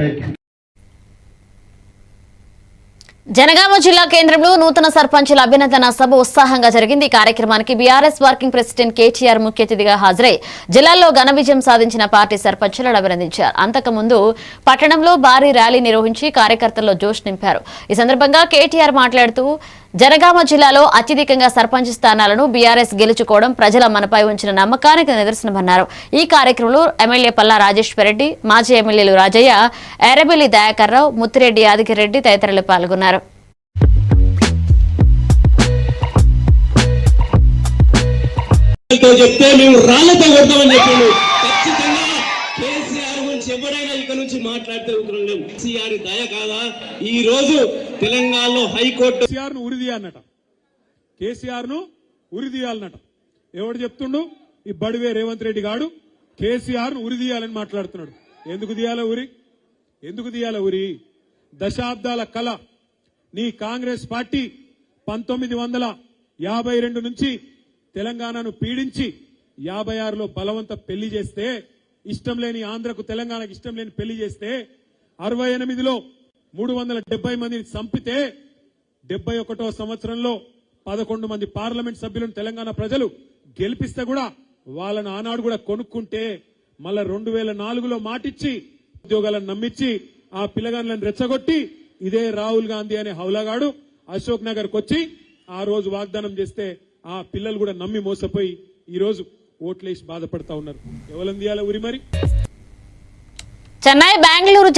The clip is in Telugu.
థ్యాంక్ యూ జనగామ జిల్లా కేంద్రంలో నూతన సర్పంచుల అభినందన సభ ఉత్సాహంగా జరిగింది. ఈ కార్యక్రమానికి బీఆర్ఎస్ వర్కింగ్ ప్రెసిడెంట్ కేటీఆర్ ముఖ్య అతిథిగా హాజరై జిల్లాలో ఘన విజయం సాధించిన పార్టీ సర్పంచులను అభినందించారు. అంతకుముందు పట్టణంలో భారీ ర్యాలీ నిర్వహించి కార్యకర్తల్లో జోష్ నింపారు. ఈ సందర్భంగా కేటీఆర్ మాట్లాడుతూ జనగామ జిల్లాలో అత్యధికంగా సర్పంచ్ స్థానాలను బీఆర్ఎస్ గెలుచుకోవడం ప్రజల మనపై ఉంచిన నమ్మకానికి నిదర్శనమన్నారు. ఈ కార్యక్రమంలో ఎమ్మెల్యే పల్లా రాజేశ్వరరెడ్డి మాజీ ఎమ్మెల్యేలు రాజయ్య ఎర్రబెల్లి దయాకర్రావు ముత్తిరెడ్డి యాదగిరెడ్డి తదితరులు పాల్గొన్నారు. చెప్తే మేము రాళ్ళతో కొడతామని చెప్పాను. ఖచ్చితంగా కేసీఆర్ గురించి ఎవరైనా ఇక నుంచి మాట్లాడితే కేసీఆర్ దయ కాదా? ఈ రోజు తెలంగాణలో హైకోర్టు కేసీఆర్ను ఉరిదీయాలన్నట కేసీఆర్ను ఉరిదీయాలన్నట ఎవడు చెప్తుండు? ఈ బడివే రేవంత్ రెడ్డి గాడు కేసీఆర్ను ఉరిదీయాలని మాట్లాడుతున్నాడు. ఎందుకు తీయాల ఉరి? ఎందుకు తీయాల ఉరి? దశాబ్దాల కళ నీ కాంగ్రెస్ పార్టీ పంతొమ్మిది వందల యాభై రెండు నుంచి తెలంగాణను పీడించి యాభై ఆరులో బలవంత పెళ్ళి చేస్తే ఇష్టం లేని ఆంధ్రకు తెలంగాణకు ఇష్టం లేని పెళ్ళి చేస్తే అరవై ఎనిమిదిలో మూడు వందల డెబ్బై మందిని చంపితే డెబ్బై ఒకటో సంవత్సరంలో పదకొండు మంది పార్లమెంట్ సభ్యులను తెలంగాణ ప్రజలు గెలిపిస్తే కూడా వాళ్ళని ఆనాడు కూడా కొనుక్కుంటే మళ్ళా రెండు వేల నాలుగులో మాటిచ్చి ఉద్యోగాలను నమ్మించి ఆ పిల్లగాళ్ళని రెచ్చగొట్టి ఇదే రాహుల్ గాంధీ అనే హౌలాగాడు అశోక్ నగర్ వచ్చి ఆ రోజు వాగ్దానం చేస్తే ఆ పిల్లలు కూడా నమ్మి మోసపోయి ఈ రోజు ఓట్లేసి బాధపడతా ఉన్నారు. ఎవరందియాల ఉరి మరి? చెన్నై బెంగళూరు